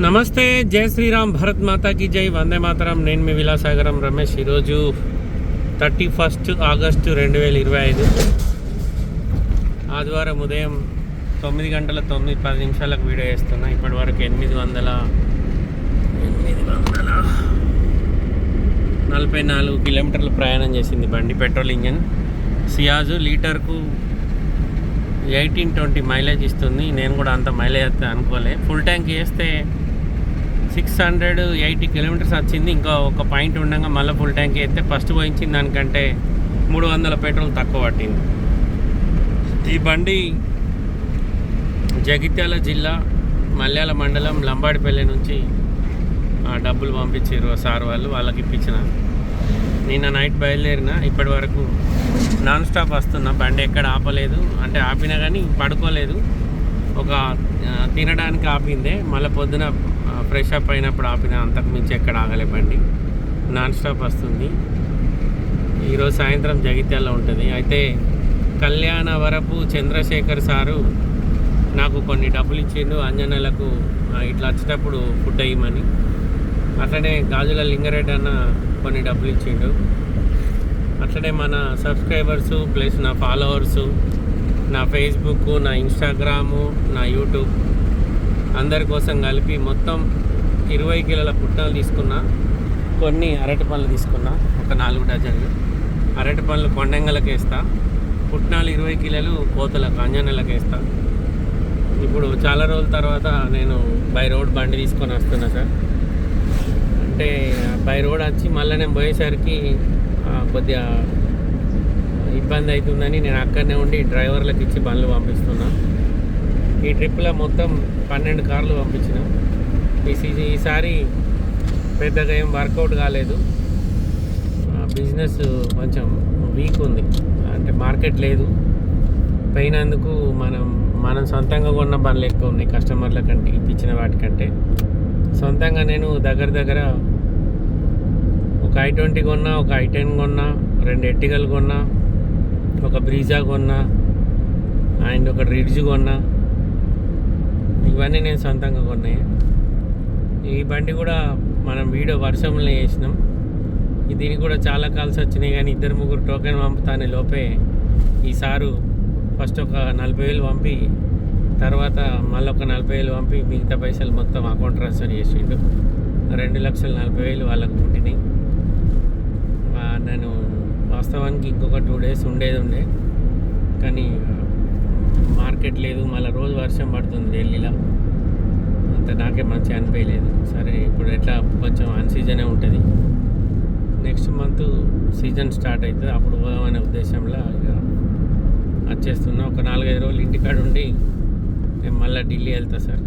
నమస్తే జై శ్రీరామ్ భరత్ మాతాకి జై వందే మాతరం. నేను మీ విలాసాగరం రమేష్. ఈరోజు థర్టీ ఫస్ట్ ఆగస్టు రెండు వేల ఇరవై ఐదు. ఆదివారం ఉదయం తొమ్మిది గంటల తొమ్మిది పది నిమిషాలకు వీడియో వేస్తున్నా ఇప్పటి వరకు ఎనిమిది వందల ఎనిమిది వందల నలభై నాలుగు కిలోమీటర్లు ప్రయాణం చేసింది బండి పెట్రోల్ ఇంజన్. సియాజు లీటర్కు ఎయిటీన్ ట్వంటీ మైలేజ్ ఇస్తుంది. నేను కూడా అంత మైలేజ్ అనుకోలే. ఫుల్ ట్యాంక్ వేస్తే సిక్స్ హండ్రెడ్ ఎయిటీ కిలోమీటర్స్ వచ్చింది. ఇంకా ఒక పాయింట్ ఉండగా మళ్ళీ ఫుల్ ట్యాంక్ అయితే ఫస్ట్ పోయించిన దానికంటే మూడు వందల పెట్రోల్ తక్కువ పట్టింది. ఈ బండి జగిత్యాల జిల్లా మల్యాల మండలం లంబాడిపల్లి నుంచి డబ్బులు పంపించారు సార్ వాళ్ళు వాళ్ళకి ఇప్పించిన. నిన్న నైట్ బయలుదేరిన ఇప్పటి వరకు నాన్ స్టాప్ వస్తున్నా. బండి ఎక్కడ ఆపలేదు. అంటే ఆపినా కానీ పడుకోలేదు. ఒక తినడానికి ఆపిందే. మళ్ళీ పొద్దున ఫ్రెష్ అప్ అయినప్పుడు ఆపిన అంతకుమించి ఎక్కడ ఆగలే బండి నాన్ స్టాప్ వస్తుంది. ఈరోజు సాయంత్రం జగిత్యాల ఉంటుంది. అయితే కళ్యాణ వరపు చంద్రశేఖర్ సారు నాకు కొన్ని డబ్బులు ఇచ్చిండు. అంజనలకు ఇట్లా వచ్చేటప్పుడు ఫుడ్ వేయమని. అట్లనే గాజుల లింగరెడ్డి అన్న కొన్ని డబ్బులు ఇచ్చిండు. అట్లనే మన సబ్స్క్రైబర్సు ప్లస్ నా ఫాలోవర్సు నా ఫేస్బుక్ నా ఇన్స్టాగ్రాము నా యూట్యూబ్ అందరి కోసం కలిపి మొత్తం ఇరవై కిలోల పుట్టలు తీసుకున్నా కొన్ని అరటి పండ్లు తీసుకున్నా ఒక నాలుగు డజన్లు. అరటి పండ్లు కొండంగలకు వేస్తా పుట్నాలు ఇరవై కిలోలు కోతలకు అంజనలకు వేస్తా. ఇప్పుడు చాలా రోజుల తర్వాత నేను బై రోడ్ బండి తీసుకొని వస్తున్నా సార్. అంటే బై రోడ్ వచ్చి మళ్ళీ నేను పోయేసరికి కొద్దిగా ఇబ్బంది అవుతుందని నేను అక్కడనే ఉండి డ్రైవర్లకు ఇచ్చి బండ్లు పంపిస్తున్నా. ఈ ట్రిప్లో మొత్తం పన్నెండు కార్లు పంపించిన. ఈ ఈసారి పెద్దగా ఏం వర్కౌట్ కాలేదు. బిజినెస్ కొంచెం వీక్ ఉంది. అంటే మార్కెట్ లేదు. పోయినందుకు మనం మనం సొంతంగా కొన్న బండ్లు ఎక్కువ ఉన్నాయి. కస్టమర్ల కంటే ఇప్పించిన వాటికంటే సొంతంగా నేను దగ్గర దగ్గర ఒక ఐ ట్వంటీ కొన్నా ఒక ఐ టెన్ కొన్నా రెండు ఎట్టికలు కొన్నా ఒక బ్రీజా కొన్నా అండ్ ఒక రిడ్జ్ కొన్నా. ఇవన్నీ నేను సొంతంగా కొన్నాయి. ఈ బండి కూడా మనం వీడియో వర్షంలో వేసినాం. దీనికి కూడా చాలా కాల్స్ వచ్చినాయి కానీ ఇద్దరు ముగ్గురు టోకెన్ పంపుతానే లోపే ఈ సారు ఫస్ట్ ఒక నలభై వేలు పంపి తర్వాత మళ్ళీ ఒక నలభై వేలు పంపి మిగతా పైసలు మొత్తం అకౌంట్ ట్రాన్స్ఫర్ చేసిండు. రెండు లక్షల నలభై వేలు వాళ్ళకు పుట్టినాయి నేను వాస్తవానికి ఇంకొక టూ డేస్ ఉండేది ఉండే. కానీ మార్కెట్ లేదు మళ్ళీ రోజు వర్షం పడుతుంది ఢిల్లీలో. అంత నాకే మంచి అనిపించలేదు. సరే ఇప్పుడు ఎట్లా? కొంచెం అన్ సీజనే ఉంటుంది. నెక్స్ట్ మంత్ సీజన్ స్టార్ట్ అవుతుంది అప్పుడు పోదామనే ఉద్దేశంలో ఇక వచ్చేస్తున్నా ఒక నాలుగైదు రోజులు ఇంటికాడ ఉండి నేను మళ్ళీ ఢిల్లీ వెళ్తా సార్.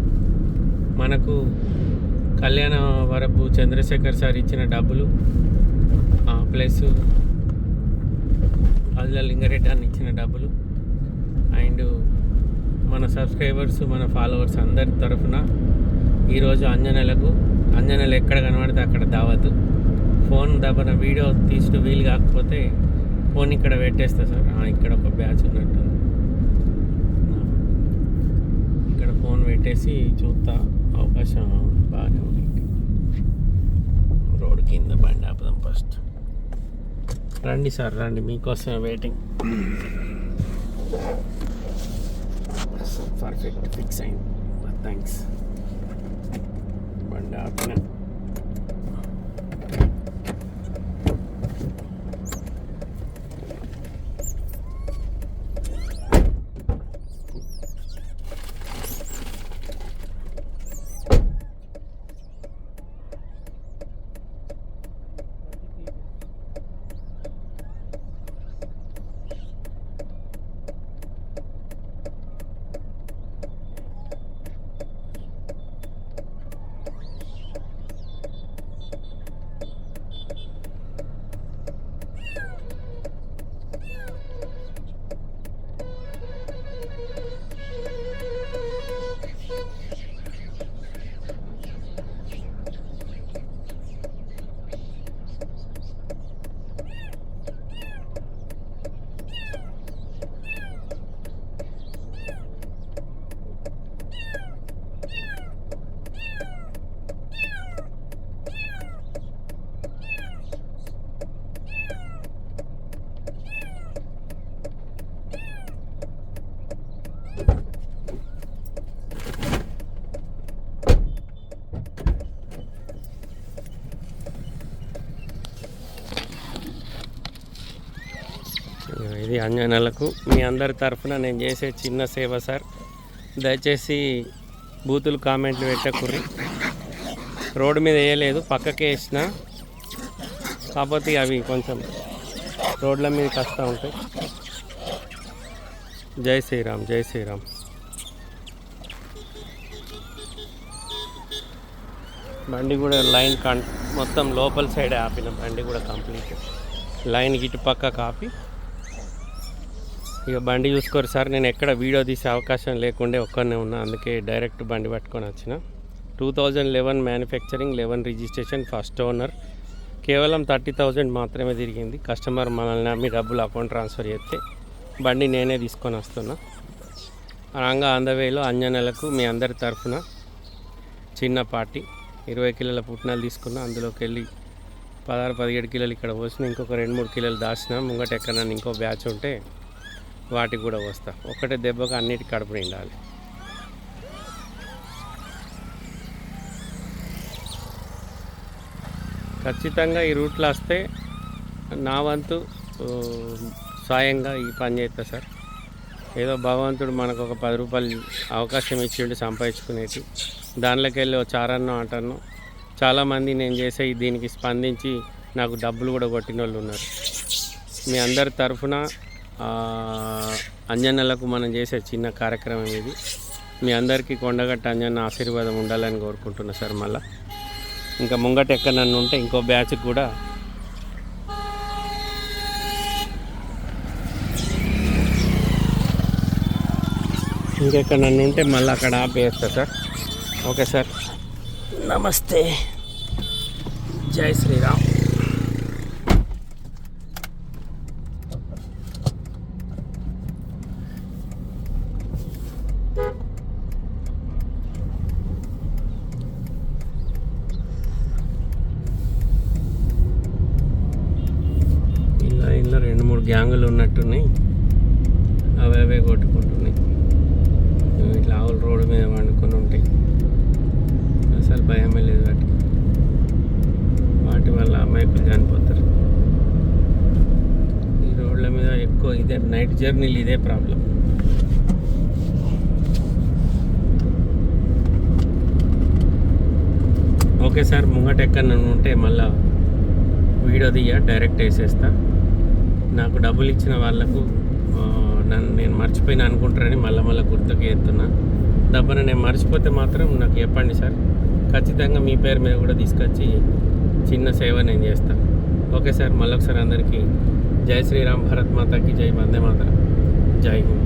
మనకు కళ్యాణ వరపు చంద్రశేఖర్ సార్ ఇచ్చిన డబ్బులు ప్లస్ అల్ల లింగారెడ్డి అని ఇచ్చిన డబ్బులు అండ్ మన సబ్స్క్రైబర్స్ మన ఫాలోవర్స్ అందరి తరఫున ఈరోజు అంజనలకు అంజనలు ఎక్కడ కనబడితే అక్కడ దావతు. ఫోన్ దబ్బన వీడియో తీసుకు వీలు కాకపోతే ఫోన్ ఇక్కడ పెట్టేస్తా సార్. ఇక్కడ ఒక బ్యాచ్ ఉన్నట్టు ఇక్కడ ఫోన్ పెట్టేసి చూస్తా అవకాశం బాగానే ఉంది. రోడ్ కింద బండి ఆపుదాం ఫస్ట్. రండి సార్ రండి. మీకోసమే వెయిటింగ్. పర్ఫెక్ట్ ఫిక్స్ అయింది. థ్యాంక్స్ బండి ఆపిన ఈ అంజనాలకు మీ అందరి తరఫున నేను చేసే చిన్న సేవ సార్. దయచేసి బూతులు కామెంట్లు పెట్టకుర్రి. రోడ్డు మీద వేయలేదు పక్కకే వేసిన. కాకపోతే అవి కొంచెం రోడ్ల మీద కష్టం ఉంటాయి. జై శ్రీరామ్ జై శ్రీరామ్. బండి కూడా లైన్ కం మొత్తం లోపల సైడ్ ఆపిన బండి కూడా కంప్లీట్. లైన్ ఇటు పక్క కాపి. ఇక బండి చూసుకోరు సార్. నేను ఎక్కడ వీడియో తీసే అవకాశం లేకుండే ఒక్కనే ఉన్నా. అందుకే డైరెక్ట్ బండి పట్టుకొని వచ్చిన. Two thousand eleven manufacturing eleven registration first owner కేవలం థర్టీ థౌజండ్ మాత్రమే తిరిగింది. కస్టమర్ మనల్ని నమ్మి డబ్బులు అకౌంట్ ట్రాన్స్ఫర్ చేస్తే బండి నేనే తీసుకొని వస్తున్నా. రాగా అందవేలో అంజనలకు మీ అందరి తరఫున చిన్న పార్టీ. ఇరవై కిలోల పుట్నాలు తీసుకున్నా. అందులోకి వెళ్ళి పదహారు పదిహేడు కిలోలు ఇక్కడ పోసిన. ఇంకొక రెండు మూడు కిలోలు దాచిన. ముంగట ఎక్కడ ఇంకో బ్యాచ్ ఉంటే వాటికి కూడా వస్తా. ఒకటే దెబ్బకు అన్నిటికి కడుపు నిండాలి. ఖచ్చితంగా ఈ రూట్లో వస్తే నా వంతు స్వయంగా సాయంగా ఈ పని చేస్తా సార్. ఏదో భగవంతుడు మనకు ఒక పది రూపాయలు అవకాశం ఇచ్చిండు సంపాదించుకునేటి దానిలోకి వెళ్ళి ఓ చారన్నో అంటన్నో చాలామంది నేను చేసే దీనికి స్పందించి నాకు డబ్బులు కూడా కొట్టిన వాళ్ళు ఉన్నారు. మీ అందరి తరఫున అంజన్నలకు మనం చేసే చిన్న కార్యక్రమం ఇది. మీ అందరికీ కొండగట్ట అంజన్న ఆశీర్వాదం ఉండాలని కోరుకుంటున్నా సార్ మళ్ళా. ఇంకా ముంగట ఎక్కడ నన్ను ఉంటే ఇంకో బ్యాచ్ కూడా ఇంకెక్కడ నన్ను ఉంటే మళ్ళీ అక్కడ ఆపేస్తా సార్. Okay sir. నమస్తే. జై శ్రీరామ్ ఇలా ఇలా రెండు మూడు గ్యాంగులు ఉన్నట్టున్నాయి. అవే అవే కొట్టుకుంటున్నాయి. ఇట్లా ఆవుల రోడ్డు మీద వండుకొని ఉంటాయి అసలు భయమే లేదు వాటికి. వాటి వల్ల అమాయకులు చనిపోతారు. ఈ రోడ్ల మీద ఎక్కువ ఇదే నైట్ జర్నీలు ఇదే ప్రాబ్లం. ఓకే సార్ ముంగట ఎక్కడ నన్ను ఉంటే మళ్ళా వీడియో తీయ డైరెక్ట్ వేసేస్తాను నాకు డబ్బులు ఇచ్చిన వాళ్ళకు నన్ను నేను మర్చిపోయిన అనుకుంటారని మళ్ళీ మళ్ళీ గుర్తుకు ఎత్తున్నా డబ్బును నేను మర్చిపోతే మాత్రం నాకు చెప్పండి సార్. ఖచ్చితంగా మీ పేరు మీద కూడా తీసుకొచ్చి చిన్న సేవ నేను చేస్తాను ఓకే సార్ మళ్ళొకసారి అందరికీ జై శ్రీరామ్ భరత్ మాతాకి జై వందే మాతరం. జై హింద్.